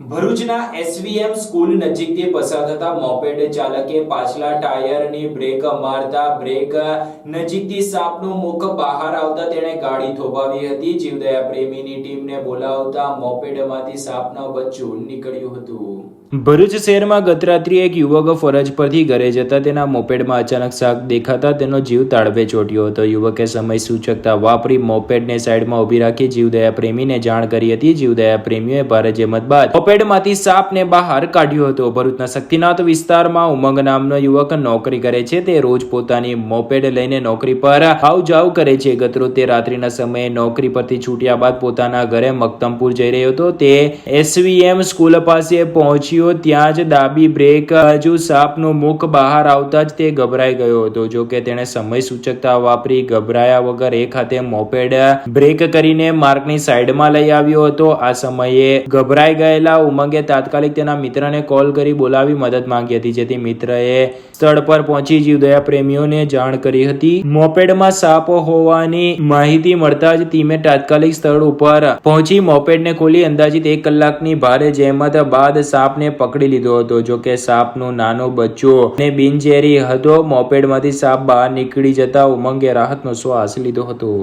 ભરૂચના SVM school નજીકથી પસાર થતા મોપેડ ચાલકે પાછલા ટાયરની બ્રેક મારતા બ્રેક નજીકથી સાપનો મુખ બહાર આવતા તેણે ગાડી થોભાવી હતી. જીવદયા પ્રેમીની ટીમને બોલાવતા મોપેડમાંથી સાપનું બચ્ચું નીકળ્યું હતું. ભરૂચ શહેરમાં ગત રાત્રિએ એક યુવક ફરજ પરથી ઘરે જતા તેના મોપેડમાં અચાનક શાક દેખાતા તેનો જીવ તાળવે ચોટ્યો હતો. યુવકે સમય સૂચકતા વાપરી મોપેડને સાઈડમાં ઊભી રાખી જીવદયા પ્રેમીને જાણ કરી હતી. જીવદયા પ્રેમીઓએ ભારે જેમત બાદ મોપેડમાંથી સાપને બહાર કાઢ્યો હતો. ભરૂચના શક્તિનાથ વિસ્તારમાં ઉમંગ નામનો યુવક નોકરી કરે છે. તે રોજ પોતાની મોપેડ લઈને નોકરી પર આવ જાવ કરે છે. ગતરોજ તે રાત્રિના સમયે નોકરી પરથી છૂટ્યા બાદ પોતાના ઘરે મક્તમપુર જઈ રહ્યો હતો. તે એસવીએમ સ્કૂલ પાસે પહોંચ્યો. ત્યાં જ ડાબી બ્રેક બાજુ સાપનું મુખ બહાર આવતા જ તે ગભરાઈ ગયો હતો. જો કે તેણે સમય સૂચકતા વાપરી ગભરાયા વગર એક હાથે મોપેડ બ્રેક કરીને માર્ગની સાઈડમાં લઈ આવ્યો હતો. આ સમયે ગભરાઈ ગયેલા ઉમંગે તાત્કાલિક તેના મિત્રને કોલ કરી બોલાવી મદદ માંગી હતી, જેથી મિત્રએ સ્થળ પર પહોંચી જીવદયા પ્રેમીઓને જાણ કરી હતી. મોપેડમાં સાપ હોવાની માહિતી મળતા જ ટીમે તાત્કાલિક સ્થળ ઉપર પહોંચી મોપેડને ખોલી અંદાજિત એક કલાકની ભારે જહેમત બાદ સાપને પકડી લીધો હતો. જોકે સાપનું નાનો બચ્ચો ને બિનઝેરી હતો, મોપેડમાંથી સાપ બહાર નીકળી જતા ઉમંગે રાહતનો શ્વાસ લીધો હતો.